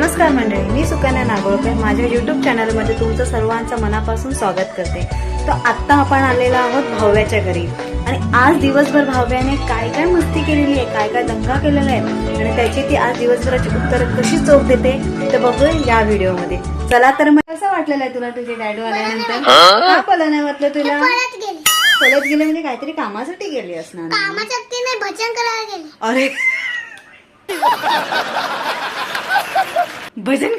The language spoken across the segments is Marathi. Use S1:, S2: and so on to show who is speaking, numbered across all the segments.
S1: नमस्कार मंडळी मी सुकन्या नागोळकर. माझ्या युट्यूब चॅनलमध्ये तुमचं सर्वांचं मनापासून स्वागत करते. तर आत्ता आपण आलेलो आहोत भाव्याच्या घरी. आणि आज दिवसभर भाव्याने काय काय मस्ती केलेली आहे काय काय दंगा केलेला आहे आणि त्याची ती आज दिवसभराची उत्तर कशी चोख देते ते बघूया या व्हिडिओमध्ये. चला तर मग कसं वाटलेलं आहे तुला तुझे डॅडू आल्यानंतर? का पलं नाही वाटलं तुला?
S2: गेले.
S1: पलत गेले म्हणजे काहीतरी कामासाठी गेली असणार. अरे भजन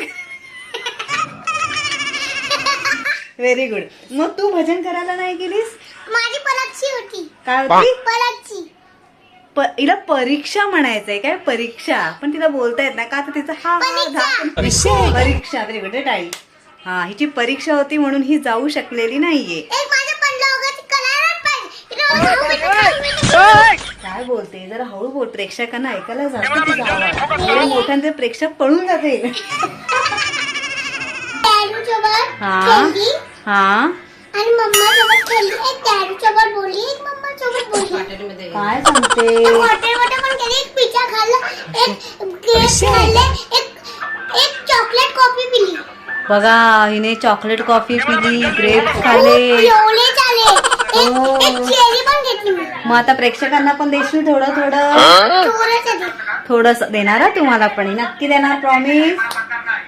S1: व्हेरी गुड मग तू भजन करायला नाही गेलीस?
S2: माझी परीक्षा होती.
S1: काय होती?
S2: परीक्षा
S1: प- हिला परीक्षा म्हणायचंय काय? परीक्षा. पण तिला बोलता येत नाही. का तर तिचा हा हा झा- परीक्षा. व्हेरी गुड टाळी हा हिची परीक्षा होती म्हणून ही जाऊ शकलेली नाहीये.
S2: एक
S1: काय बोलते? जरा हळू बोल प्रेक्षकांना ऐकायला जातो तुझा आवाज मोठ्यांचे प्रेक्षक पळून जाते हा? हा?
S2: आणि मम्मा सोबत खेळली एक डॅडू सोबत बोलली. एक मम्मा सोबत बोलली
S1: काय सांगते?
S2: हॉटेलमध्ये पण गेली एक पिझ्झा खाल्ला एक ग्रेप्स खाल्ले एक एक चॉकलेट कॉफी पिली.
S1: बघा हिने चॉकलेट कॉफी पिली ग्रेप्स खाल्ले
S2: एवढे झाले. एक
S1: हो.
S2: एक चेरी पण
S1: मग आता प्रेक्षकांना पण देशील थोडं थोडं?
S2: थोडस
S1: देणार तुम्हाला पण नक्की देणार प्रॉमिस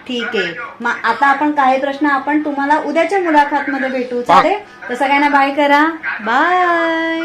S1: ठीक आहे. मग आता आपण काही प्रश्न आपण तुम्हाला उद्याच्या मुलाखत मध्ये भेटू. चालेल? तर सगळ्यांना बाय करा. बाय